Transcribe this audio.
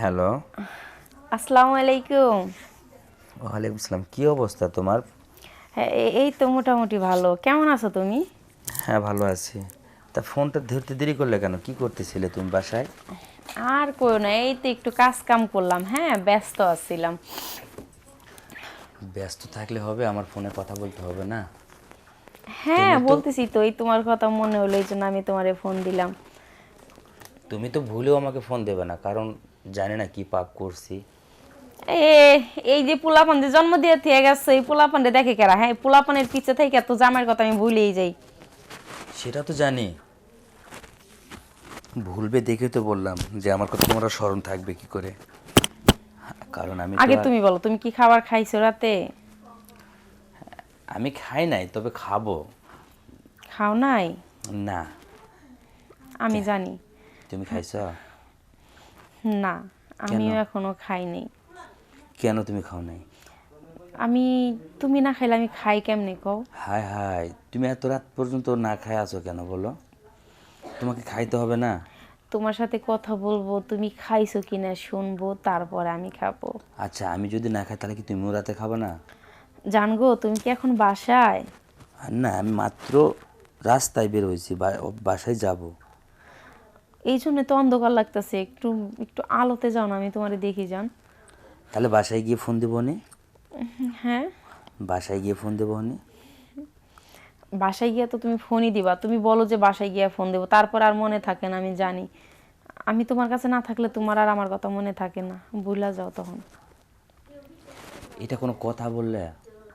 Hello. আসসালামু আলাইকুম ওয়ালাইকুম আসসালাম কি অবস্থা তোমার? হ্যাঁ এই তো মোটামুটি ভালো। কেমন আছো তুমি? হ্যাঁ ভালো আছি। তা ফোনটা ধরতে দেরি করলে কেন? কি করতেছিলে তুমি বাসায়? আর কই না এই তো একটু কাজ কাম করলাম হ্যাঁ ব্যস্ত আছিলাম। ব্যস্ত থাকলে হবে আমার ফোনে কথা বলতে হবে না। হ্যাঁ বলতেছি তো এই তোমার কথা মনে হলো এই জন্য আমি তোমারে ফোন দিলাম। তুমি তো ভুলেও আমাকে ফোন দেবে না কারণ জানি না কি পাপ করছি। এ এই যে পোলাপান যে জন্ম দিয়ে থেকে গেছে এই পোলাপানটা দেখে কেরা হ্যাঁ? পোলাপানের পিছে থেকে এত জামাইয়ের কথা আমি ভুলেই যাই। সেটা তো জানি। ভুলবে দেখে তো বললাম যে আমার কথা তোমরা স্মরণ থাকবে কি করে? কারণ আমি আগে তুমি বলো তুমি কি খাবার খাইছো রাতে? আমি খাই নাই তবে খাব। খাও নাই? না। আমি জানি। তুমি খাইছো? না আমিও এখনও খাই নাই। কেন তুমি খাও নাই? আমি তুমি না খাইলে আমি খাই কেমনে কও? হায় হায় তুমি এত রাত পর্যন্ত না খায় আছো কেন বলো? তোমাকে খাইতে হবে না? তোমার সাথে কথা বলব তুমি খাইছো কিনা শুনব তারপরে আমি খাব। আচ্ছা আমি যদি না খাই তাহলে কি তুমিও রাতে খাবে না? জানগো তুমি কি এখন বাসায়? না আমি মাত্র রাস্তায় বের হয়েছি বাসায় যাব। এই জন্য তো অন্ধকার লাগতেছে একটু একটু আলোতে যাও না আমি তোমারে দেখি যান। তাহলে বাসায় গিয়ে ফোন দেবো নি। হ্যাঁ? বাসায় গিয়ে ফোন দেবো নি। বাসায় গিয়ে তো তুমি ফোনই দিবা তুমি বলো যে বাসায় গিয়ে ফোন দেবো তারপর আর মনে থাকে না আমি জানি। আমি তোমার কাছে না থাকলে তোমার আর আমার কথা মনে থাকে না ভুলা যাও তখন। এটা কোনো কথা বললে?